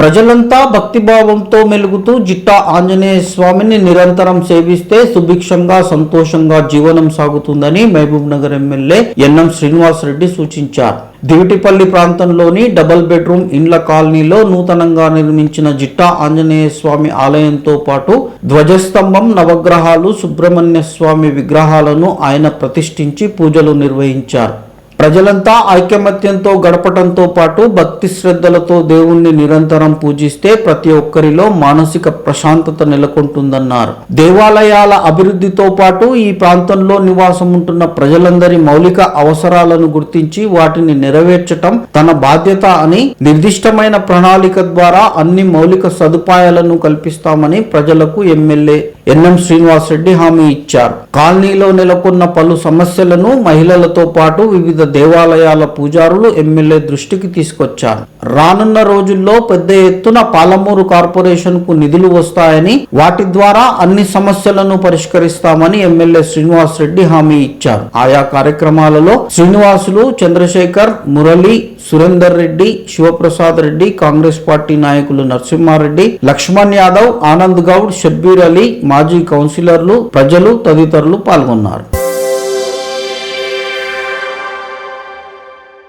ప్రజలంతా భక్తిభావంతో మెలుగుతూ జిట్టా ఆంజనేయ స్వామిని నిరంతరం సేవిస్తే సుభిక్షంగా సంతోషంగా జీవనం సాగుతుందని మహబూబ్ నగర్ ఎమ్మెల్యే ఎన్ఎం శ్రీనివాసరెడ్డి సూచించారు. దివిటిపల్లి ప్రాంతంలోని డబుల్ బెడ్రూమ్ ఇండ్ల కాలనీలో నూతనంగా నిర్మించిన జిట్టా ఆంజనేయ స్వామి ఆలయంతో పాటు ధ్వజస్తంభం నవగ్రహాలు సుబ్రహ్మణ్య స్వామి విగ్రహాలను ఆయన ప్రతిష్ఠించి పూజలు నిర్వహించారు. ప్రజలంతా ఐకమత్యంతో గడపటంతో పాటు భక్తి శ్రద్ధలతో దేవుణ్ణి నిరంతరం పూజిస్తే ప్రతి ఒక్కరిలో మానసిక ప్రశాంతత నెలకొంటుందన్నారు. దేవాలయాల అభివృద్ధితో పాటు ఈ ప్రాంతంలో నివాసం ఉంటున్న ప్రజలందరి మౌలిక అవసరాలను గుర్తించి వాటిని నెరవేర్చటం తన బాధ్యత అని నిర్దిష్టమైన ప్రణాళిక ద్వారా అన్ని మౌలిక సదుపాయాలను కల్పిస్తామని ప్రజలకు ఎమ్మెల్యే ఎన్ఎం శ్రీనివాసరెడ్డి హామీ ఇచ్చారు. కాలనీలో నెలకొన్న పలు సమస్యలను మహిళలతో పాటు వివిధ దేవాలయాల పూజారులు ఎమ్మెల్యే దృష్టికి తీసుకొచ్చారు. రానున్న రోజుల్లో పెద్ద ఎత్తున పాలమూరు కార్పొరేషన్కు నిధులు వస్తాయని వాటి ద్వారా అన్ని సమస్యలను పరిష్కరిస్తామని ఎమ్మెల్యే శ్రీనివాస్ రెడ్డి హామీ ఇచ్చారు. ఆయా కార్యక్రమాలలో శ్రీనివాసులు చంద్రశేఖర్ మురళి సురేందర్ రెడ్డి శివప్రసాద్ రెడ్డి కాంగ్రెస్ పార్టీ నాయకులు నరసింహారెడ్డి లక్ష్మణ్ యాదవ్ ఆనంద్ గౌడ్ షబ్బీర్ అలీ మాజీ కౌన్సిలర్లు ప్రజలు తదితరులు పాల్గొన్నారు.